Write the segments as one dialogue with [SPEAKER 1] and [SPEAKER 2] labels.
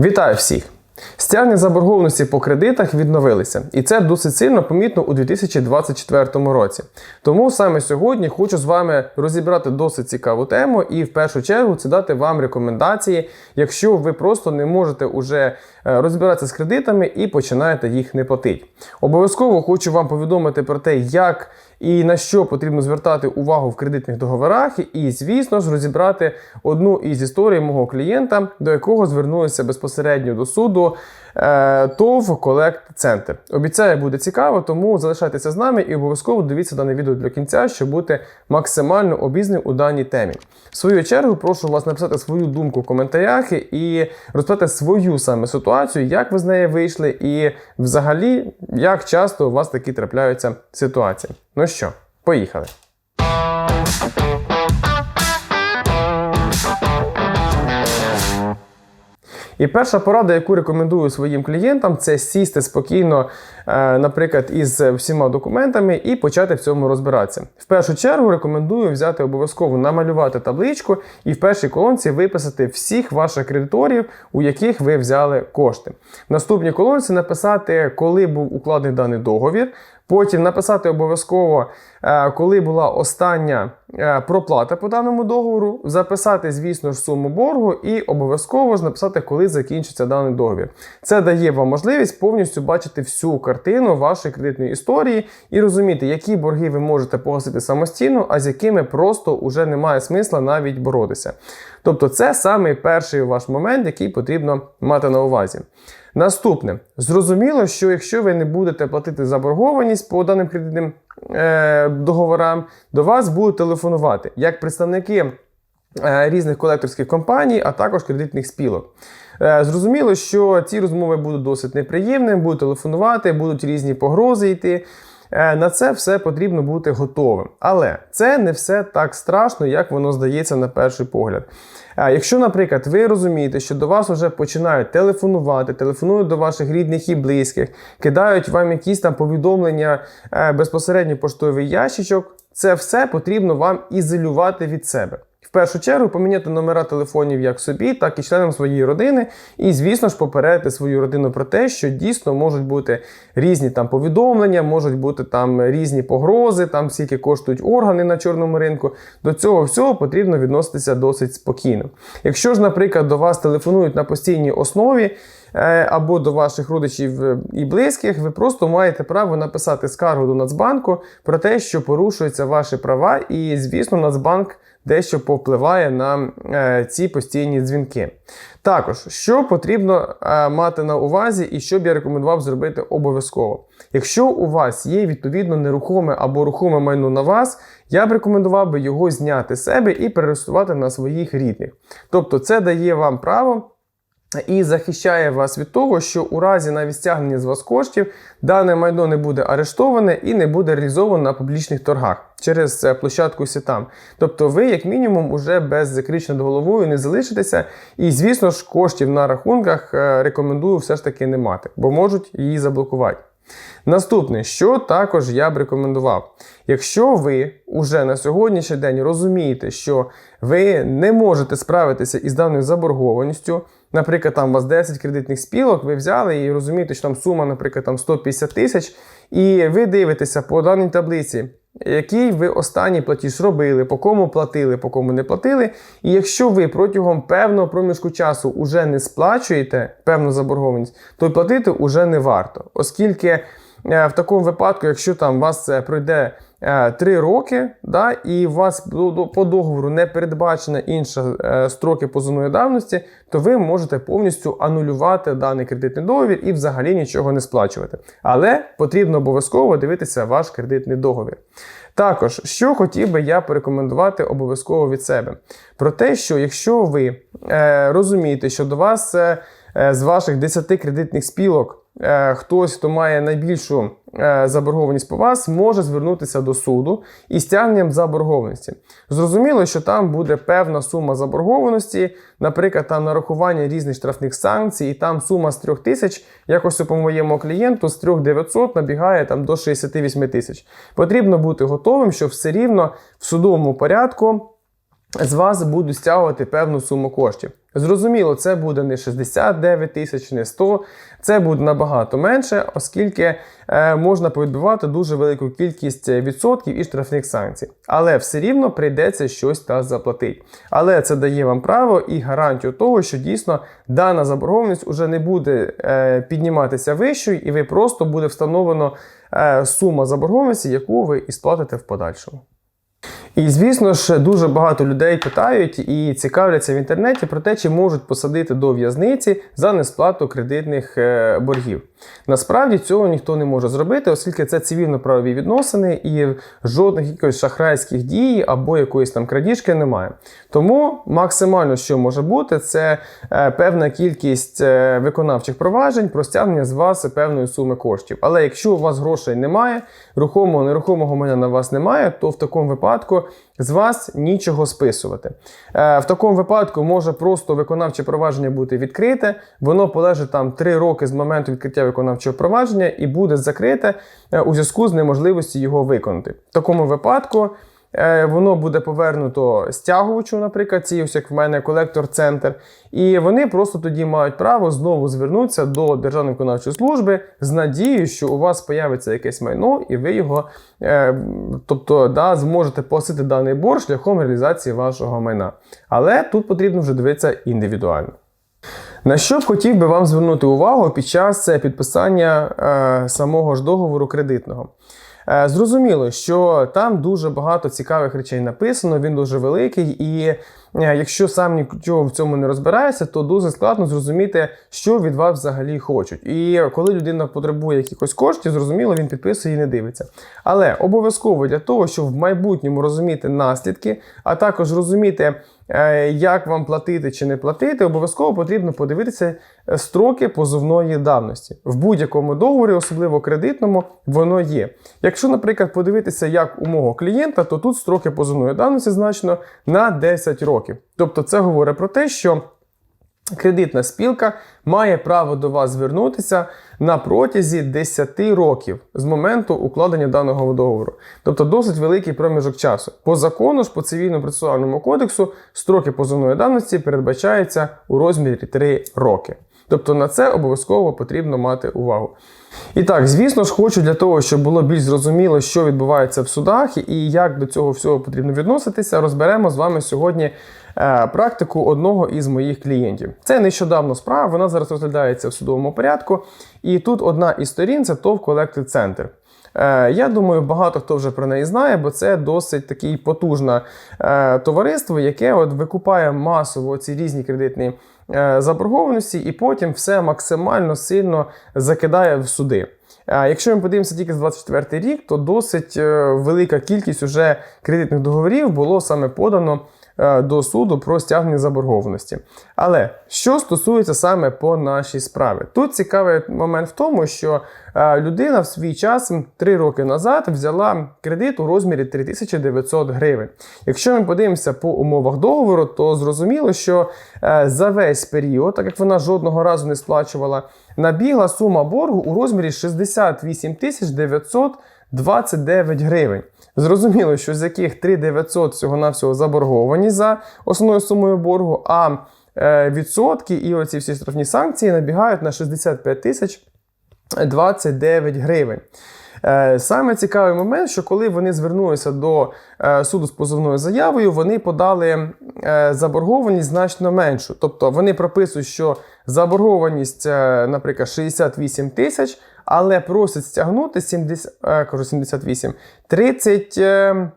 [SPEAKER 1] Вітаю всіх! Стягнення заборгованості по кредитах відновилися, і це досить сильно помітно у 2024 році. Тому саме сьогодні хочу з вами розібрати досить цікаву тему і в першу чергу це дати вам рекомендації, якщо ви просто не можете уже е, розбиратися з кредитами і починаєте їх не платити. Обов'язково хочу вам повідомити про те, як і на що потрібно звертати увагу в кредитних договорах, і, звісно ж, розібрати одну із історій мого клієнта, до якого звернулися безпосередньо до суду е, ТОВ Колект Центр. Обіцяю, буде цікаво, тому залишайтеся з нами і обов'язково дивіться дане відео до кінця, щоб бути максимально обізнаним у даній темі. В свою чергу, прошу вас написати свою думку в коментарях і розпитати свою саме ситуацію, як ви з неї вийшли, і взагалі, як часто у вас такі трапляються ситуації. Ну що, поїхали. І перша порада, яку рекомендую своїм клієнтам, це сісти спокійно, е, наприклад, із всіма документами і почати в цьому розбиратися. В першу чергу рекомендую взяти обов'язково намалювати табличку і в першій колонці виписати всіх ваших кредиторів, у яких ви взяли кошти. В наступній колонці написати, коли був укладений даний договір. Потім написати обов'язково, е, коли була остання е, проплата по даному договору, записати, звісно ж, суму боргу, і обов'язково ж написати, коли закінчиться даний договір. Це дає вам можливість повністю бачити всю картину вашої кредитної історії і розуміти, які борги ви можете погасити самостійно, а з якими просто вже немає смисла навіть боротися. Тобто, це саме перший ваш момент, який потрібно мати на увазі. Наступне, зрозуміло, що якщо ви не будете платити заборгованість по даним кредитним е, договорам, до вас будуть телефонувати як представники е, різних колекторських компаній, а також кредитних спілок. Е, зрозуміло, що ці розмови будуть досить неприємними, будуть телефонувати, будуть різні погрози йти. Е, На це все потрібно бути готовим. Але це не все так страшно, як воно здається на перший погляд. Е, Якщо, наприклад, ви розумієте, що до вас вже починають телефонувати, телефонують до ваших рідних і близьких, кидають вам якісь там повідомлення е, безпосередньо поштовий ящичок, це все потрібно вам ізолювати від себе. Першу чергу поміняти номера телефонів як собі, так і членам своєї родини. І, звісно ж, попередити свою родину про те, що дійсно можуть бути різні там повідомлення, можуть бути там різні погрози, там скільки коштують органи на чорному ринку. До цього всього потрібно відноситися досить спокійно. Якщо ж, наприклад, до вас телефонують на постійній основі. Е, Або до ваших родичів е, і близьких, ви просто маєте право написати скаргу до Нацбанку про те, що порушуються ваші права, і, звісно, Нацбанк дещо повпливає на е, ці постійні дзвінки. Також, що потрібно мати на увазі, і що б я рекомендував зробити обов'язково. Якщо у вас є відповідно нерухоме або рухоме майно на вас, я б рекомендував би його зняти з себе і перерестувати на своїх рідних. Тобто, це дає вам право. І захищає вас від того, що у разі навіть стягнення з вас коштів дане майно не буде арештоване і не буде реалізовано на публічних торгах через е, площадку Сітам. Тобто ви, як мінімум, уже без закрич над головою не залишитеся. І, звісно ж, коштів на рахунках е, рекомендую все ж таки не мати, бо можуть її заблокувати. Наступне, що також я б рекомендував, якщо ви уже на сьогоднішній день розумієте, що ви не можете справитися із даною заборгованістю, наприклад, там у вас 10 кредитних спілок, ви взяли і розумієте, що там сума, наприклад, там 150 тисяч, і ви дивитеся по даній таблиці. Який ви останній платіж робили, по кому платили, по кому не платили. І якщо ви протягом певного проміжку часу вже не сплачуєте певну заборгованість, то платити вже не варто. Оскільки е, в такому випадку, якщо там вас це пройде 3 роки, да, і у вас по договору не передбачена інша е, строки позовної давності, то ви можете повністю анулювати даний кредитний договір і взагалі нічого не сплачувати. Але потрібно обов'язково дивитися ваш кредитний договір. Також, що хотів би я порекомендувати обов'язково від себе, про те, що якщо ви е, розумієте, що до вас е, е, з ваших 10 кредитних спілок е, хтось, хто має найбільшу е, заборгованість по вас, може звернутися до суду із стягненням заборгованості. Зрозуміло, що там буде певна сума заборгованості, наприклад, там нарахування різних штрафних санкцій, і там сума з 3 тисяч, якось по моєму клієнту, з 3900 набігає там до 68 тисяч. Потрібно бути готовим, що все рівно в судовому порядку. З вас будуть стягувати певну суму коштів. Зрозуміло, це буде не 69 тисяч, не 100, це буде набагато менше, оскільки е, можна повідбивати дуже велику кількість відсотків і штрафних санкцій. Але все рівно прийдеться щось та заплатити. Але це дає вам право і гарантію того, що дійсно дана заборгованість уже не буде е, підніматися вищою, і ви просто буде встановлено е, сума заборгованості, яку ви і сплатите в подальшому. І звісно ж, дуже багато людей питають і цікавляться в інтернеті про те, чи можуть посадити до в'язниці за несплату кредитних е, боргів. Насправді цього ніхто не може зробити, оскільки це цивільно-правові відносини і жодних якихось шахрайських дій або якоїсь там крадіжки немає. Тому максимально, що може бути, це е, певна кількість е, виконавчих проваджень про стягнення з вас певної суми коштів. Але якщо у вас грошей немає, рухомого нерухомого майна на вас немає, то в такому випадку з вас нічого списувати. Е, в такому випадку може просто виконавче провадження бути відкрите, воно полежить там 3 роки з моменту відкриття виконавчого провадження і буде закрите е, у зв'язку з неможливістю його виконати. В такому випадку. Е, Воно буде повернуто стягувачу, наприклад, ці ось як в мене колектор-центр. І вони просто тоді мають право знову звернутися до Державної виконавчої служби з надією, що у вас появиться якесь майно, і ви його е, тобто, да, зможете погасити даний борг шляхом реалізації вашого майна. Але тут потрібно вже дивитися індивідуально. На що б хотів би вам звернути увагу під час е, підписання самого ж договору кредитного? Е, Зрозуміло, що там дуже багато цікавих речей написано, він дуже великий, і якщо сам нічого в цьому не розбирається, то дуже складно зрозуміти, що від вас взагалі хочуть. І коли людина потребує якихось коштів, зрозуміло, він підписує і не дивиться. Але обов'язково для того, щоб в майбутньому розуміти наслідки, а також розуміти. е, Як вам платити чи не платити, обов'язково потрібно подивитися е, строки позовної давності. В будь-якому договорі, особливо кредитному, воно є. Якщо, наприклад, подивитися, як у мого клієнта, то тут строки позовної давності значно на 10 років. Тобто, це говорить про те, що кредитна спілка має право до вас звернутися на протязі 10 років з моменту укладення даного договору. Тобто досить великий проміжок часу. По закону ж, по цивільно-процесуальному кодексу, строки позовної давності передбачаються у розмірі 3 роки. Тобто на це обов'язково потрібно мати увагу. І так, звісно ж, хочу для того, щоб було більш зрозуміло, що відбувається в судах і як до цього всього потрібно відноситися, розберемо з вами сьогодні е, практику одного із моїх клієнтів. Це нещодавно справа, вона зараз розглядається в судовому порядку. І тут одна із сторін це ТОВ Collective Center. Е, Я думаю, багато хто вже про неї знає, бо це досить таке потужне е, товариство, яке от викупає масово ці різні кредитні заборгованості, і потім все максимально сильно закидає в суди. Якщо ми подивимося тільки з 24 рік, то досить е, велика кількість уже кредитних договорів було саме подано е, до суду про стягнення заборгованості. Але що стосується саме по нашій справі, тут цікавий момент в тому, що е, людина в свій час 3 роки назад взяла кредит у розмірі 3900 гривень. Якщо ми подивимося по умовах договору, то зрозуміло, що е, за весь період, так як вона жодного разу не сплачувала, набігла сума боргу у розмірі 68 тисяч 929 гривень. Зрозуміло, що з яких 3900 всього-навсього заборговані за основною сумою боргу, а е, відсотки і оці всі штрафні санкції набігають на 65 тисяч 29 гривень. Е, Саме цікавий момент, що коли вони звернулися до е, суду з позовною заявою, вони подали заборгованість значно меншу. Тобто вони прописують, що заборгованість, наприклад, 68 тисяч, але просить стягнути 70, е, кажу 78, 31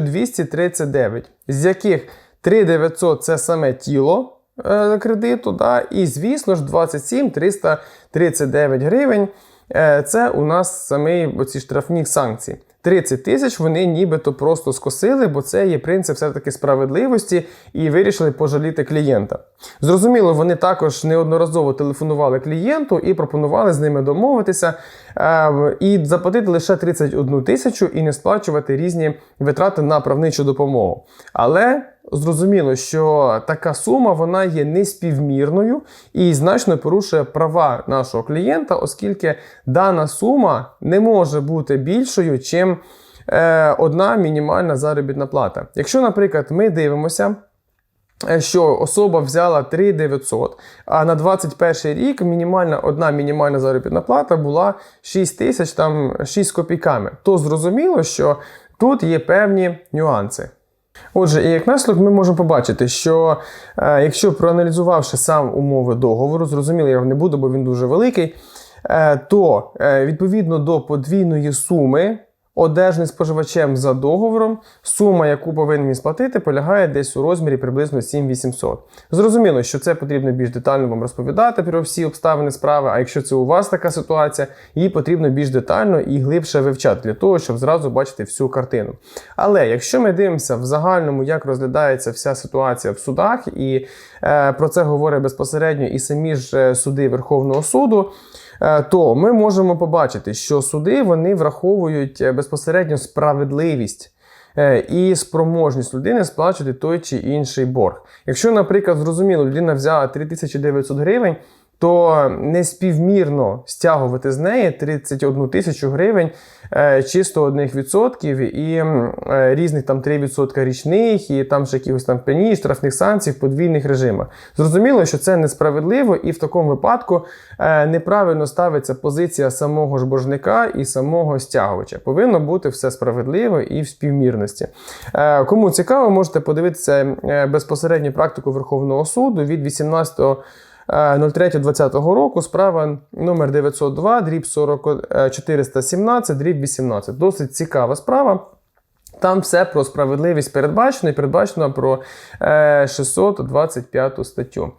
[SPEAKER 1] 239, з яких 3900 це саме тіло е, кредиту, да, і, звісно ж, 27 339 гривень. Е, Це у нас самі ці штрафні санкції. 30 тисяч вони нібито просто скосили, бо це є принцип все-таки справедливості і вирішили пожаліти клієнта. Зрозуміло, вони також неодноразово телефонували клієнту і пропонували з ними домовитися і заплатити лише 31 тисячу і не сплачувати різні витрати на правничу допомогу. Але зрозуміло, що така сума вона є неспівмірною і значно порушує права нашого клієнта, оскільки дана сума не може бути більшою, чим е, одна мінімальна заробітна плата. Якщо, наприклад, ми дивимося. Е, Що особа взяла 3900, а на 21 рік мінімальна одна мінімальна заробітна плата була 6 тисяч там 6 копійками. То зрозуміло, що тут є певні нюанси. Отже, і як наслідок ми можемо побачити, що е, якщо проаналізувавши сам умови договору, зрозуміло, я не буду, бо він дуже великий, е, то е, відповідно до подвійної суми, одержаний споживачем за договором, сума, яку повинен він сплатити, полягає десь у розмірі приблизно 7800. Зрозуміло, що це потрібно більш детально вам розповідати про всі обставини справи. А якщо це у вас така ситуація, її потрібно більш детально і глибше вивчати для того, щоб зразу бачити всю картину. Але якщо ми дивимося в загальному, як розглядається вся ситуація в судах, і е, про це говорять безпосередньо і самі ж е, суди Верховного суду. Е, То ми можемо побачити, що суди вони враховують е, безпосередньо справедливість е, і спроможність людини сплачувати той чи інший борг. Якщо, наприклад, зрозуміло, людина взяла 3900 гривень, то неспівмірно стягувати з неї 31 тисячу гривень е, чисто одних відсотків і е, різних там 3% річних, і там ще якихось там пені, штрафних санкцій в подвійних режимах. Зрозуміло, що це несправедливо, і в такому випадку е, неправильно ставиться позиція самого ж боржника і самого стягувача. Повинно бути все справедливо і в співмірності. Кому цікаво, можете подивитися безпосередню практику Верховного суду від 18 03.20 року справа номер 902, дріб 40, е, 417, дріб 18. Досить цікава справа. Там все про справедливість передбачено і передбачено про е, 625 статтю.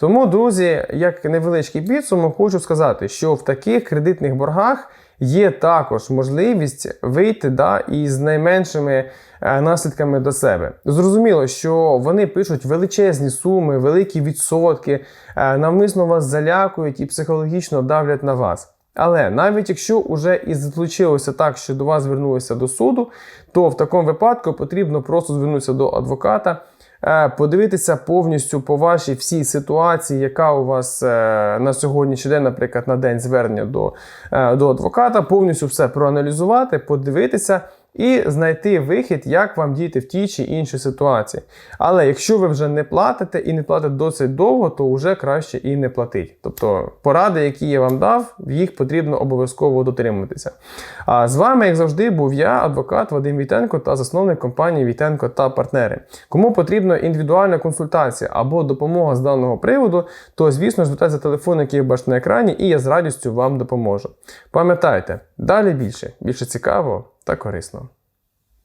[SPEAKER 1] Тому, друзі, як невеличкий підсумок, хочу сказати, що в таких кредитних боргах є також можливість вийти да, із найменшими е, наслідками до себе. Зрозуміло, що вони пишуть величезні суми, великі відсотки, е, навмисно вас залякують і психологічно давлять на вас. Але навіть якщо вже і злучилося так, що до вас звернулися до суду, то в такому випадку потрібно просто звернутися до адвоката, подивитися повністю по вашій всій ситуації, яка у вас е, на сьогоднішній день, наприклад, на день звернення до, е, до адвоката, повністю все проаналізувати, подивитися. І знайти вихід, як вам діяти в тій чи іншій ситуації. Але якщо ви вже не платите і не платите досить довго, то вже краще і не платить. Тобто поради, які я вам дав, їх потрібно обов'язково дотримуватися. А з вами, як завжди, був я, адвокат Вадим Вітенко та засновник компанії Вітенко та партнери. Кому потрібна індивідуальна консультація або допомога з даного приводу, то звісно звертайтеся телефон, який бачите на екрані, і я з радістю вам допоможу. Пам'ятайте, далі більше, більше цікавого та корисно.